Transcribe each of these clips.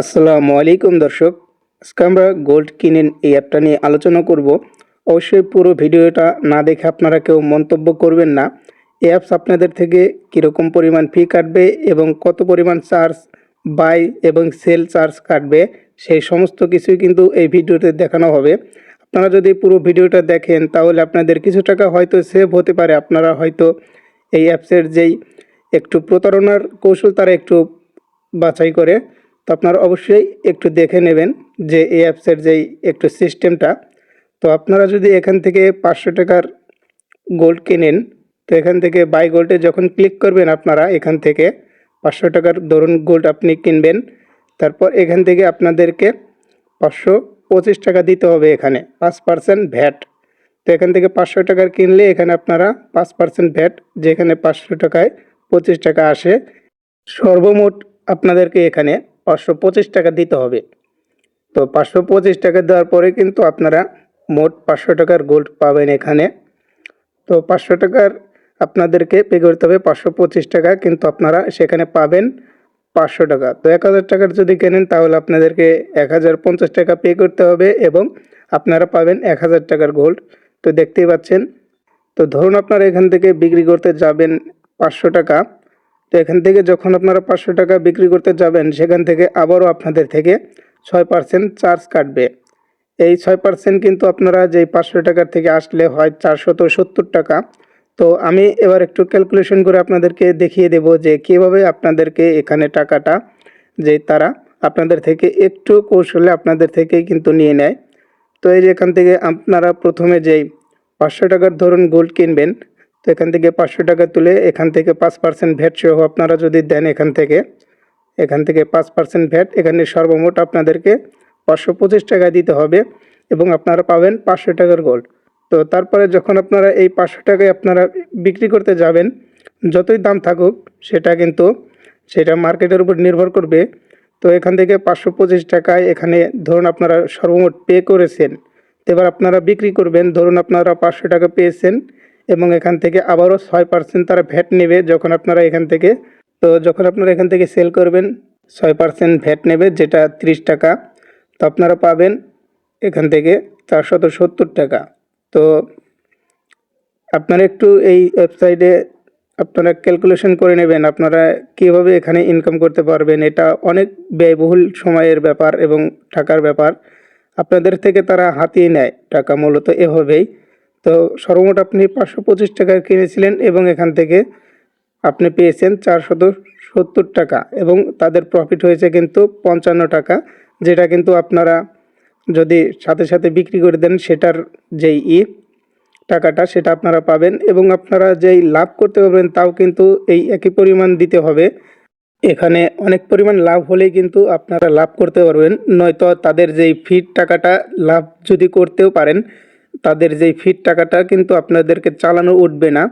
আসসালামু আলাইকুম দর্শক। আজকে আমরা গোল্ড কিনেন এই অ্যাপটা নিয়ে আলোচনা করব। অবশ্যই পুরো ভিডিওটা না দেখে আপনারা কেউ মন্তব্য করবেন না। এই অ্যাপস আপনাদের থেকে কীরকম পরিমাণ ফি কাটবে এবং কত পরিমাণ চার্জ বাই এবং সেল চার্জ কাটবে, সেই সমস্ত কিছুই কিন্তু এই ভিডিওতে দেখানো হবে। আপনারা যদি পুরো ভিডিওটা দেখেন, তাহলে আপনাদের কিছু টাকা হয়তো সেভ হতে পারে। আপনারা হয়তো এই অ্যাপসের যেই একটু প্রতারণার কৌশল, তারা একটু বাছাই করে। তো আপনারা অবশ্যই একটু দেখে নেবেন যে এই অ্যাপসের যেই একটু সিস্টেমটা, তো আপনারা যদি এখান থেকে পাঁচশো টাকার গোল্ড কেনেন, তো এখান থেকে বাই গোল্ডে যখন ক্লিক করবেন আপনারা এখান থেকে, পাঁচশো টাকার ধরুন গোল্ড আপনি কিনবেন, তারপর এখান থেকে আপনাদেরকে পাঁচশো পঁচিশ টাকা দিতে হবে এখানে, পাঁচ পার্সেন্ট ভ্যাট তো এখান থেকে পাঁচশো টাকার কিনলে এখানে আপনারা পাঁচ পার্সেন্ট ভ্যাট যেখানে পাঁচশো টাকায় পঁচিশ টাকা আসে, সর্বমোট আপনাদেরকে এখানে পাঁচশো পঁচিশ টাকা দিতে হবে। তো পাঁচশো পঁচিশ টাকা দেওয়ার পরে কিন্তু আপনারা মোট পাঁচশো টাকার গোল্ড পাবেন এখানে। তো পাঁচশো টাকার আপনাদেরকে পে করতে হবে, পাঁচশো পঁচিশ টাকা কিন্তু আপনারা সেখানে পাবেন পাঁচশো টাকা। তো এক হাজার টাকার যদি কেনেন তাহলে আপনাদেরকে এক হাজার পঞ্চাশ টাকা পে করতে হবে এবং আপনারা পাবেন এক হাজার টাকার গোল্ড তো দেখতেই পাচ্ছেন। তো ধরুন আপনারা এখান থেকে বিক্রি করতে যাবেন পাঁচশো টাকা। তো এখান থেকে যখন আপনারা পাঁচশো টাকা বিক্রি করতে যাবেন, সেখান থেকে আবারও আপনাদের থেকে ছয় পার্সেন্ট চার্জ কাটবে। এই ছয় পার্সেন্ট কিন্তু আপনারা যেই পাঁচশো টাকার থেকে আসলে হয় চারশত সত্তর টাকা। তো আমি এবার একটু ক্যালকুলেশন করে আপনাদেরকে দেখিয়ে দেব যে কীভাবে আপনাদেরকে এখানে টাকাটা যে তারা আপনাদের থেকে একটু কৌশলে আপনাদের থেকেই কিন্তু নিয়ে নেয়। তো এই যে এখান থেকে আপনারা প্রথমে যেই পাঁচশো টাকার ধরুন গোল্ড কিনবেন তো এখান থেকে পাঁচশো টাকা তুলে এখান থেকে পাঁচ পার্সেন্ট ভ্যাট সহ আপনারা যদি দেন এখান থেকে এখান থেকে পাঁচ পার্সেন্ট ভ্যাট এখানে সর্বমোট আপনাদেরকে পাঁচশো পঁচিশ টাকা দিতে হবে এবং আপনারা পাবেন পাঁচশো টাকার গোল্ড তো তারপরে যখন আপনারা এই পাঁচশো টাকায় আপনারা বিক্রি করতে যাবেন, যতই দাম থাকুক, সেটা কিন্তু সেটা মার্কেটের উপর নির্ভর করবে। তো এখান থেকে পাঁচশো পঁচিশ টাকায় এখানে ধরুন আপনারা সর্বমোট পে করেছেন এবার আপনারা বিক্রি করবেন, ধরুন আপনারা পাঁচশো টাকা পেয়েছেন এবং এখান থেকে আবারও ছয় পার্সেন্ট তারা ভ্যাট নেবে যখন আপনারা এখান থেকে। তো যখন আপনারা এখান থেকে সেল করবেন, ছয় পার্সেন্ট ভ্যাট নেবে, যেটা ত্রিশ টাকা। তো আপনারা পাবেন এখান থেকে চারশত সত্তর টাকা। তো আপনারা একটু এই ওয়েবসাইটে আপনারা ক্যালকুলেশন করে নেবেন, আপনারা কীভাবে এখানে ইনকাম করতে পারবেন। এটা অনেক ব্যয়বহুল সময়ের ব্যাপার এবং টাকার ব্যাপার। আপনাদের থেকে তারা হাতিয়ে নেয়, টাকা মূলত এভাবেই। তো সর্বমোট আপনি পাঁচশো পঁচিশ টাকায় কিনেছিলেন এবং এখান থেকে আপনি পেয়েছেন চারশত সত্তর টাকা এবং তাদের প্রফিট হয়েছে কিন্তু পঞ্চান্ন টাকা, যেটা কিন্তু আপনারা যদি সাথে সাথে বিক্রি করে দেন সেটার যেই ই টাকাটা সেটা আপনারা পাবেন এবং আপনারা যেই লাভ করতে পারবেন তাও কিন্তু এই একই পরিমাণ দিতে হবে। এখানে অনেক পরিমাণ লাভ হলেই কিন্তু আপনারা লাভ করতে পারবেন, নয়তো তাদের যেই ফিট টাকাটা লাভ যদি করতেও পারেন তাদের যেই ফিট টাকাটা কিন্তু আপনাদেরকে চালানো উঠবে না।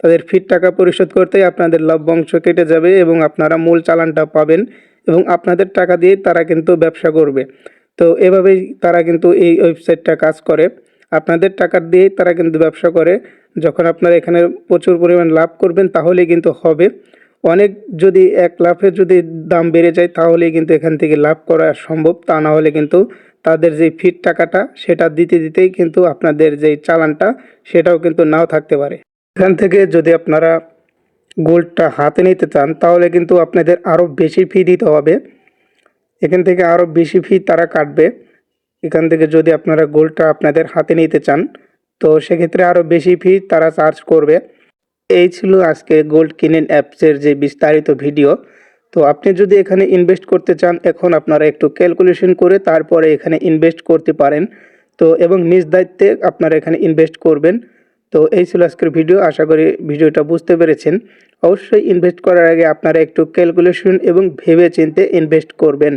তাদের ফিট টাকা পরিশোধ করতেই আপনাদের লভ্যাংশ কেটে যাবে এবং আপনারা মূল চালানটা পাবেন এবং আপনাদের টাকা দিয়ে তারা কিন্তু ব্যবসা করবে। তো এভাবেই তারা কিন্তু এই ওয়েবসাইটটা কাজ করে। আপনাদের টাকা দিয়েই তারা কিন্তু ব্যবসা করে। যখন আপনারা এখানে প্রচুর পরিমাণ লাভ করবেন তাহলেই কিন্তু হবে। অনেক যদি এক লাফে যদি দাম বেড়ে যায় তাহলেই কিন্তু এখান থেকে লাভ করা সম্ভব। তা না হলে কিন্তু তাদের যে ফিট টাকাটা সেটা দিতে দিতেই কিন্তু আপনাদের যে চালানটা সেটাও কিন্তু নাও থাকতে পারে। এখান থেকে যদি আপনারা গোল্ডটা হাতে নিতে চান, তাহলে কিন্তু আপনাদের আরও বেশি ফি দিতে হবে। এখান থেকে আরও বেশি ফি তারা কাটবে। এখান থেকে যদি আপনারা গোল্ডটা আপনাদের হাতে নিতে চান, তো সেক্ষেত্রে আরও বেশি ফি তারা চার্জ করবে। এই ছিল আজকে গোল্ড কিনেন অ্যাপসের যে বিস্তারিত ভিডিও তো আপনি যদি এখানে ইনভেস্ট করতে চান, এখন আপনারা একটু ক্যালকুলেশন করে তারপরে এখানে ইনভেস্ট করতে পারেন। তো এবং নিজ দায়িত্বে আপনারা এখানে ইনভেস্ট করবেন। তো এই ছিল আজকের ভিডিও আশা করি ভিডিওটা বুঝতে পেরেছেন। অবশ্যই ইনভেস্ট করার আগে আপনারা একটু ক্যালকুলেশন এবং ভেবে চিনতে ইনভেস্ট করবেন।